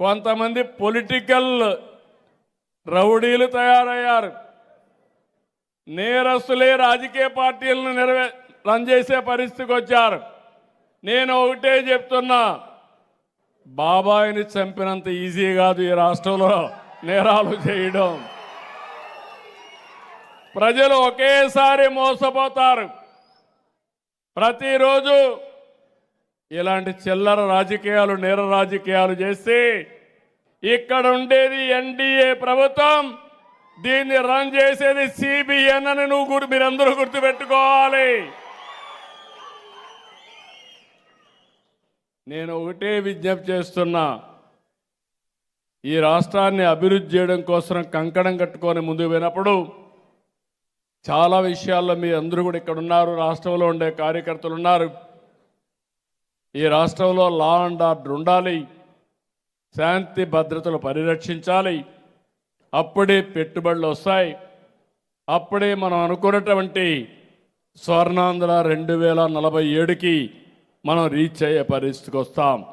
కొంతమంది పొలిటికల్ రౌడీలు తయారయ్యారు. నేరస్తులే రాజకీయ పార్టీలను నెరవే రన్ చేసే పరిస్థితికి వచ్చారు. నేను ఒకటే చెప్తున్నా బాబాయిని చంపినంత ఈజీ కాదు ఈ రాష్ట్రంలో నేరాలు చేయడం. ప్రజలు ఒకేసారి మోసపోతారు. ప్రతిరోజు ఇలాంటి చిల్లర రాజకీయాలు నేర రాజకీయాలు చేసి ఇక్కడ ఉండేది ఎన్డీఏ ప్రభుత్వం. దీన్ని రన్ చేసేది సిబిఎన్ అని నువ్వు గుర్తు మీరందరూ గుర్తుపెట్టుకోవాలి. నేను ఒకటే విజ్ఞప్తి చేస్తున్నా. ఈ రాష్ట్రాన్ని అభివృద్ధి చేయడం కోసం కంకణం కట్టుకొని ముందుకు పోయినప్పుడు చాలా విషయాల్లో మీ అందరూ కూడా ఇక్కడ ఉన్నారు రాష్ట్రంలో ఉండే కార్యకర్తలు ఉన్నారు. ఈ రాష్ట్రంలో లా అండ్ ఆర్డర్ ఉండాలి. శాంతి భద్రతలు పరిరక్షించాలి. అప్పుడే పెట్టుబడులు వస్తాయి. అప్పుడే మనం అనుకున్నటువంటి స్వర్ణాంధ్ర రెండు వేల నలభై ఏడుకి మనం రీచ్ అయ్యే పరిస్థితికి వస్తాం.